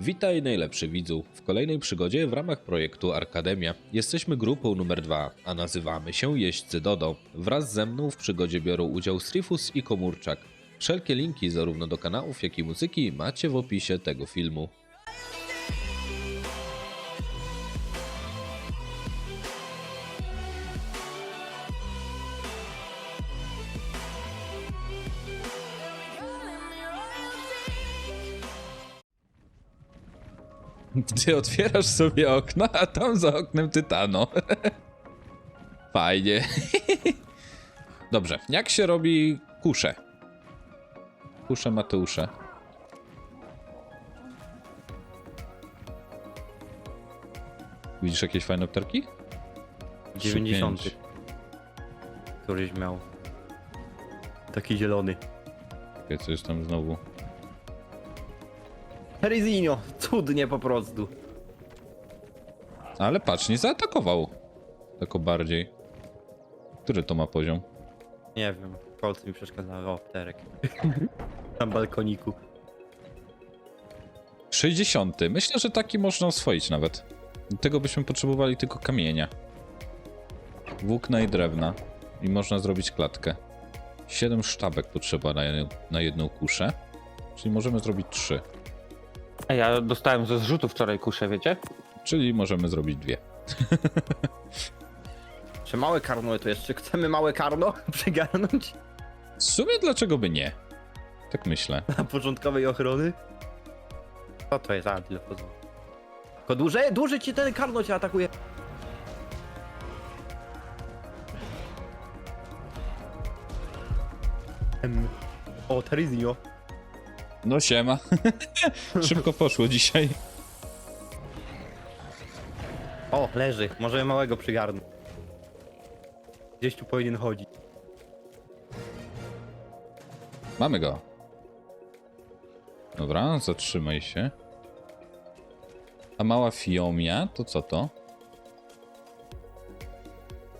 Witaj najlepszy widzu. W kolejnej przygodzie w ramach projektu Arkademia jesteśmy grupą numer 2, a nazywamy się Jeźdźcy Dodo. Wraz ze mną w przygodzie biorą udział Strifus i Komórczak. Wszelkie linki zarówno do kanałów, jak i muzyki macie w opisie tego filmu. Ty otwierasz sobie okno, a tam za oknem Tytano. Fajnie. Dobrze, jak się robi kusze? Kusze Mateusze. Widzisz jakieś fajne pterki? 90. Trzy, pięć. Któryś miał. Taki zielony. Czekaj, co jest tam znowu? Rizinho, cudnie po prostu. Ale patrz, nie zaatakował. Tako bardziej. Który to ma poziom? Nie wiem, kolce mi przeszkadzały. O, pterek. Na balkoniku. 60. Myślę, że taki można oswoić nawet. Do tego byśmy potrzebowali tylko kamienia. Włókna i drewna. I można zrobić klatkę. 7 sztabek potrzeba na, jedną- na jedną kuszę. Czyli możemy zrobić 3. A ja dostałem ze zrzutu wczoraj kuszę, wiecie? Czyli możemy zrobić dwie. Czy małe karno to jest? Czy chcemy małe karno przygarnąć? W sumie dlaczego by nie? Tak myślę. Na początkowej ochrony? Co to jest? A, tyle pozwól. Tylko dłużej, dłużej ci ten karno cię atakuje. Em. O, Terizinho. No siema. Szybko poszło dzisiaj. O, leży. Możemy małego przygarnąć. Gdzieś tu powinien chodzić. Mamy go. Dobra, zatrzymaj się. A mała fiomia, to co to?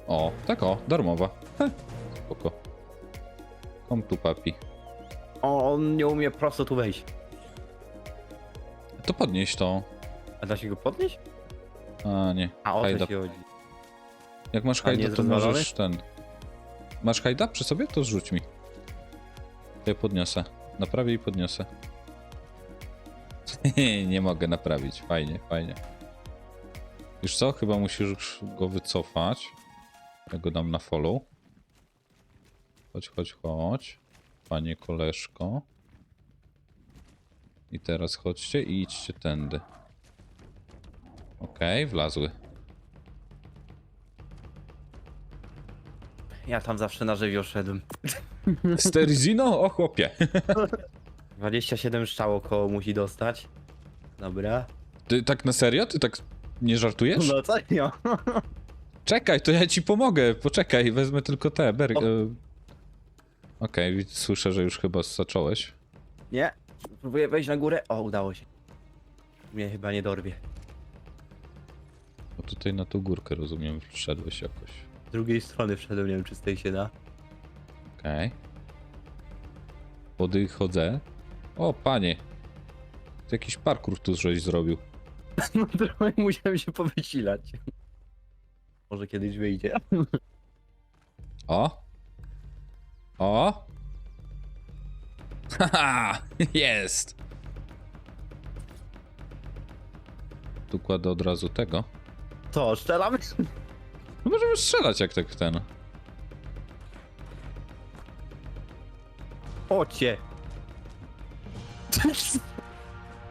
O, tak o, darmowa. Heh, spoko. Kom tu papi. O, on nie umie prosto tu wejść. To podnieś to. A da się go podnieść? A nie. A o Hajda. co się chodzi? Jak masz nie hajda, jest to rozwalony? możesz ten. Masz hajda przy sobie? To zrzuć mi. To ja podniosę. Naprawię i podniosę. nie mogę naprawić. Fajnie, fajnie. Już co? Chyba musisz go wycofać. Ja go dam na follow. Chodź, chodź, chodź. Panie koleżko. I teraz chodźcie i idźcie tędy. Okej, wlazły. Ja tam zawsze na żywioł szedłem. Sterizino? O chłopie. 27 strzał około musi dostać. Dobra. Ty tak na serio? Ty tak nie żartujesz? No co ja? Czekaj, to ja ci pomogę. Poczekaj, wezmę tylko te. Ber... O. Okej, wi- słyszę, że już chyba zacząłeś. Nie. Próbuję wejść na górę. O, udało się. Mnie chyba nie dorwie. Bo tutaj na tą górkę, rozumiem, wszedłeś jakoś. Z drugiej strony wszedłem, nie wiem czy z tej się da. Okej. Podchodzę. O, panie. Ty jakiś parkour tu żeś zrobił. No trochę musiałem się powysilać. Może kiedyś wyjdzie. O! O! Haha! Jest! Tu kładę od razu tego. Co, strzelamy? No możemy strzelać jak tak ten. Ocie.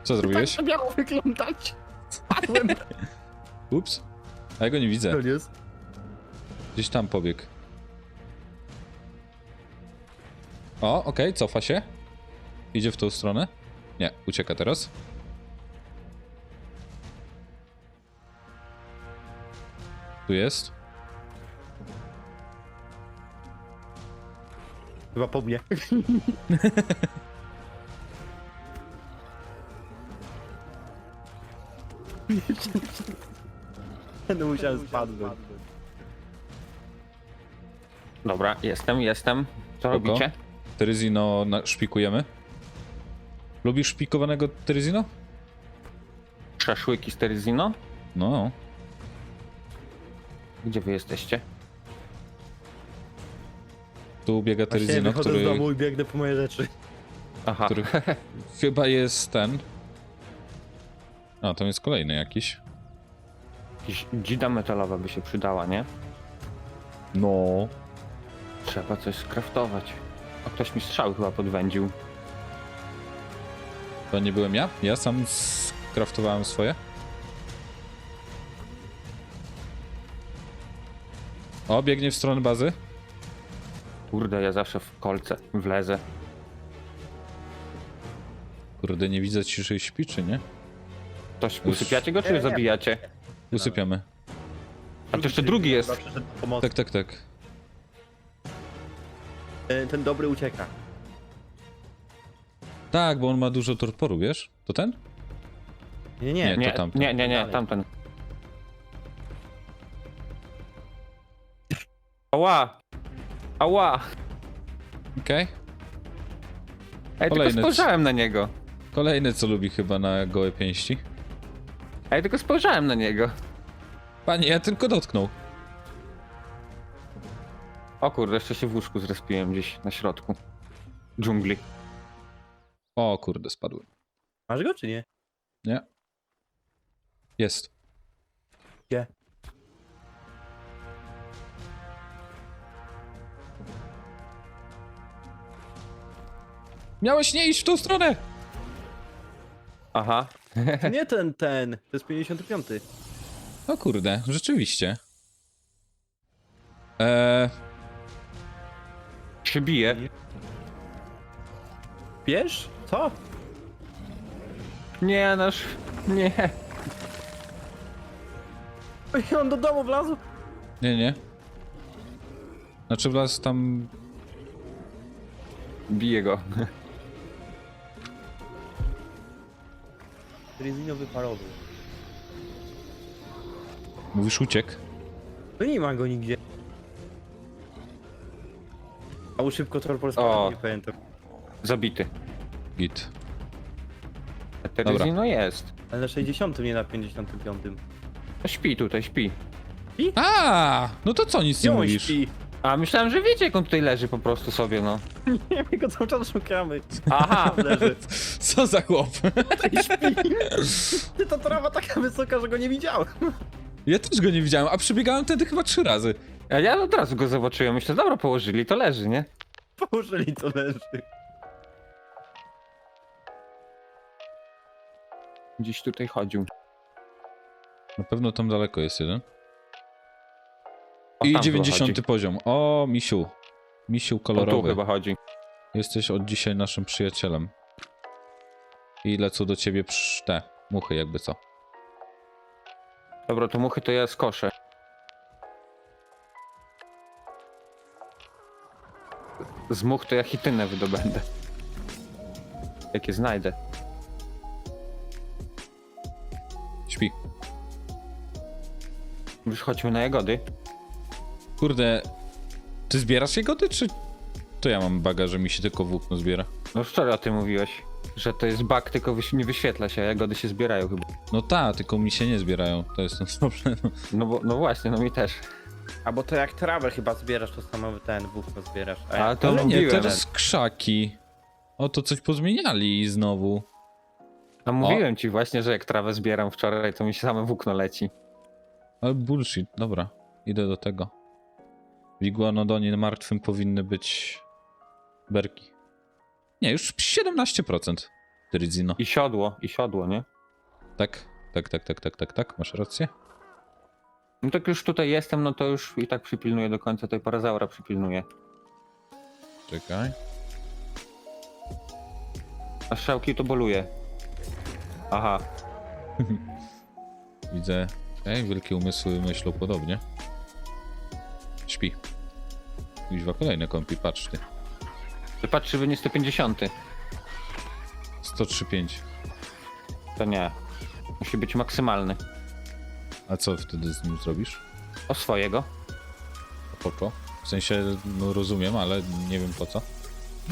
Co zrobiłeś? Tak miało wyglądać. Ups. A ja go nie widzę. Koniec. Gdzieś tam pobiegł. O, okej, cofa się. Idzie w tą stronę. Nie, ucieka teraz. Tu jest. Chyba po mnie. No musiałem spadnąć. Dobra, jestem, jestem. Co Spoko. robicie? Teryzino na- szpikujemy. Lubisz szpikowanego Teryzino? Szaszłyki z Teryzino? No, Gdzie wy jesteście? tu biega Właśnie Teryzino, wychodzę który, z domu i biegnę po moje rzeczy. Aha, który chyba jest ten. A, tam jest kolejny jakiś. Jakiś dzida metalowa by się przydała, nie? No. Trzeba coś skraftować. A ktoś mi strzały chyba podwędził. To nie byłem ja? Ja sam skraftowałem swoje. O, biegnie w stronę bazy. Kurde, ja zawsze w kolce wlezę. Kurde, nie widzę ci, czy śpi, czy nie? Ktoś Już- usypiacie go, Nie, czy nie. zabijacie? Usypiamy. A to jeszcze drugi jest. Chyba przyszedł. Tak, tak, tak. Ten, ten dobry ucieka. Tak, bo on ma dużo torporu, wiesz? To ten? Nie, Nie, nie. Nie, to tamten. nie, nie, nie, Dalej. tamten. Ała! Ała! Okej. Ej, Kolejny. tylko spojrzałem na niego. Kolejny, co lubi chyba na gołe pięści. Ej, tylko spojrzałem na niego. Panie, ja tylko dotknął. O kurde, jeszcze się w łóżku zrespiłem gdzieś na środku. Dżungli. O kurde, spadłem. Masz go czy nie? Nie. Jest. Gdzie? Miałeś nie iść w tą stronę! Aha. To nie ten, ten. To jest 55. O kurde, rzeczywiście. Eee, Się bije. Wiesz? Co? Nie, nasz... Nie. Oj, on do domu wlazł. nie, nie. Znaczy wlazł tam... Bije go. Rezinowy parowy. Mówisz uciekł? No nie ma go nigdzie. A u szybko torpor O. spadł, nie pamiętam. Zabity. Git. A Teryzino jest. Ale na 60, nie na 55. To śpi tutaj, śpi. A, no to co nic nie Gdzie on mówisz? śpi? A myślałem, że wiecie, jak on tutaj leży po prostu sobie, no. Nie, my go cały czas szukamy. Aha, Leży. Co za chłop? I śpi. Ty, ta trawa taka wysoka, że go nie widziałem. Ja też go nie widziałem, a przebiegałem wtedy chyba trzy razy. A ja od razu go zobaczyłem. Myślę, dobra, położyli, to leży, nie? Położyli to leży. Gdzieś tutaj chodził. Na pewno tam daleko jest jeden. O, I tam chyba 90 chodzi. poziom. O, misiu. Misiu O, tu kolorowy. chyba chodzi. Jesteś od dzisiaj naszym przyjacielem. I lecą do ciebie psz- te muchy, jakby co. Dobra, to muchy to ja skoszę. Z much to ja hitynę wydobędę. Jakie znajdę. Śpi. Już chodźmy na jagody. Kurde, ty zbierasz jagody, czy to ja mam baga, że mi się tylko włókno zbiera? No wczoraj o tym mówiłeś, że to jest bug, tylko wyś- nie wyświetla się, a jagody się zbierają chyba. No ta, tylko mi się nie zbierają. To jest ten problem. No, bo, no właśnie, no mi też. A bo to jak trawę chyba zbierasz, to samo ten wówno zbierasz. A Ale ja... to Ale nie, mówiłem. teraz krzaki. O, to coś pozmieniali znowu. No mówiłem ci właśnie, że jak trawę zbieram wczoraj, to mi się same włókno leci. Ale bullshit, dobra. Idę do tego. W Iguanodonie martwym powinny być berki. Nie, już 17%. Tyrydzino. I siodło, i siodło, nie? Tak, tak, tak, tak, tak, tak, tak, masz rację. No tak już tutaj jestem, no to już i tak przypilnuję do końca, tej parazaura przypilnuję. Czekaj. A strzałki to boluje. Aha, Widzę. Ej, wielkie umysły myślą podobnie. Śpi. Kuźwa kolejne kąpi, patrz ty. wypatrz, żeby nie 150. 103,5. To nie. Musi być maksymalny. A co wtedy z nim zrobisz? O swojego. A po co? W sensie, no rozumiem, ale nie wiem po co.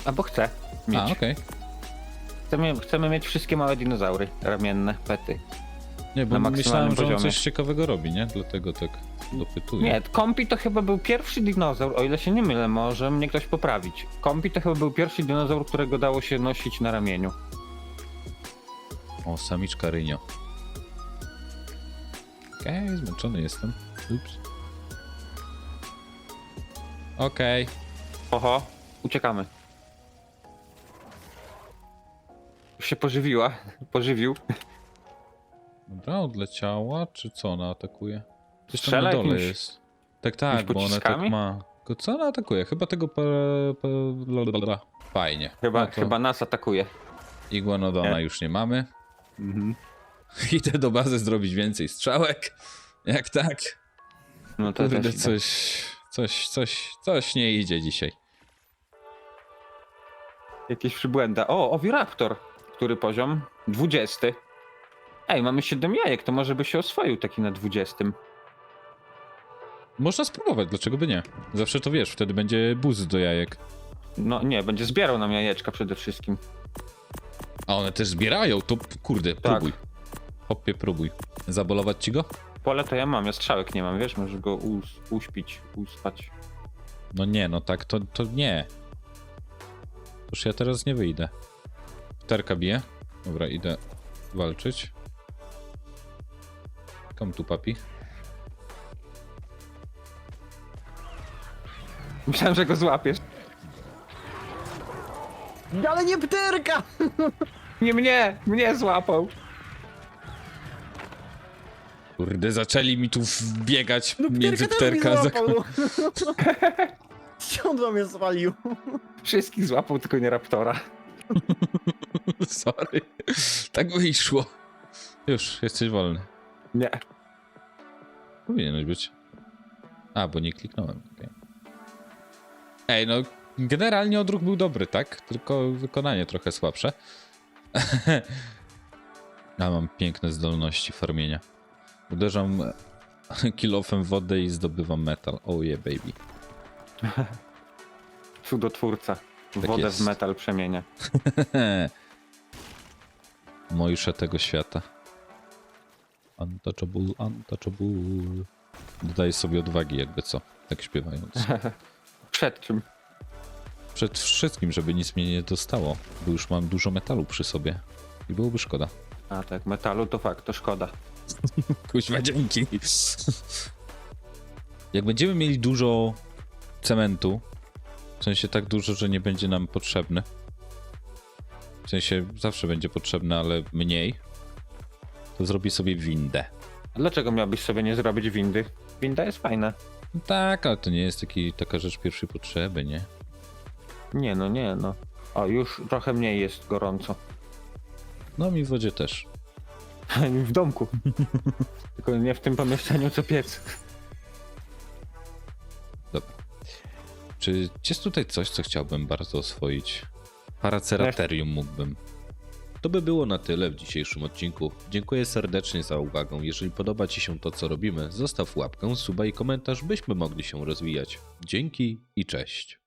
Albo chcę mieć. A, okej. chcemy, chcemy mieć wszystkie małe dinozaury ramienne, pety. Nie, bo Na myślałem, maksymalnym że on poziomie. coś ciekawego robi, nie? Dlatego tak dopytuję. Nie, Kompi to chyba był pierwszy dinozaur, o ile się nie mylę, może mnie ktoś poprawić. Kompi to chyba był pierwszy dinozaur, którego dało się nosić na ramieniu. O, samiczka Rynio. Okej, zmęczony jestem. Ups. Okej. Oho, uciekamy. Już się pożywiła, pożywił. Dobra, odleciała, czy co ona atakuje? Coś tam Strzela na dole jakimś- jest. Tak, tak, jakimiś bo ona tak pociskami? ma. Tylko co ona atakuje? Chyba tego pe... pe... blablabla. Fajnie. Chyba, No to chyba nas atakuje. Iguanodona Nie. już nie mamy. Mhm. Idę do bazy zrobić więcej strzałek. Jak tak? No to Kurde, też idę. coś, coś, coś, coś nie idzie dzisiaj. Jakieś przybłęda. O, Oviraptor. Który poziom? 20. Ej, mamy 7 jajek, to może by się oswoił taki na 20. Można spróbować, dlaczego by nie? Zawsze to wiesz, wtedy będzie buz do jajek. No nie, będzie zbierał nam jajeczka przede wszystkim. A one też zbierają, to kurde, Tak. próbuj. Hopie, próbuj. Zabolować ci go? Pole to ja mam, ja strzałek nie mam, wiesz, możesz go us uśpić, uspać. No nie, no tak, to, to nie. Toż ja teraz nie wyjdę. Pterka bije. Dobra, idę walczyć. Come tu, papi. Myślałem, że go złapiesz. Ale nie pterka! Nie mnie, mnie złapał. Kurde, zaczęli mi tu wbiegać No między pterka wam mnie zwalił? Wszystkich złapał, tylko nie raptora. Sorry. Tak wyszło. Już, jesteś wolny. Nie. Powinieneś być. A, bo nie kliknąłem. okej. Ej, no generalnie odruch był dobry, tak? Tylko wykonanie trochę słabsze. Ja mam piękne zdolności farmienia. Uderzam kilofem wodę i zdobywam metal. Oh yeah, baby. Cudotwórca. Wodę jest. w metal przemienia. Mojsze tego świata. Untouchable, untouchable. Dodaję sobie odwagi, jakby co, tak śpiewając. Przed czym? Przed wszystkim, żeby nic mnie nie dostało, bo już mam dużo metalu przy sobie. I byłoby szkoda. A tak, metalu to fakt, to szkoda. Kuźwa, dzięki. Jak będziemy mieli dużo cementu, w sensie tak dużo, że nie będzie nam potrzebny, w sensie zawsze będzie potrzebny, ale mniej, to zrobię sobie windę. A Dlaczego miałbyś sobie nie zrobić windy? Winda jest fajna. No tak, ale to nie jest taki, taka rzecz pierwszej potrzeby, nie? Nie no, nie no. O, już trochę mniej jest gorąco. No mi w wodzie też. w domku. Tylko nie w tym pomieszczeniu, co piec. Czy jest tutaj coś, co chciałbym bardzo oswoić? Paraceraterium mógłbym. To by było na tyle w dzisiejszym odcinku. Dziękuję serdecznie za uwagę. Jeżeli podoba Ci się to, co robimy, zostaw łapkę, suba i komentarz, byśmy mogli się rozwijać. Dzięki i cześć.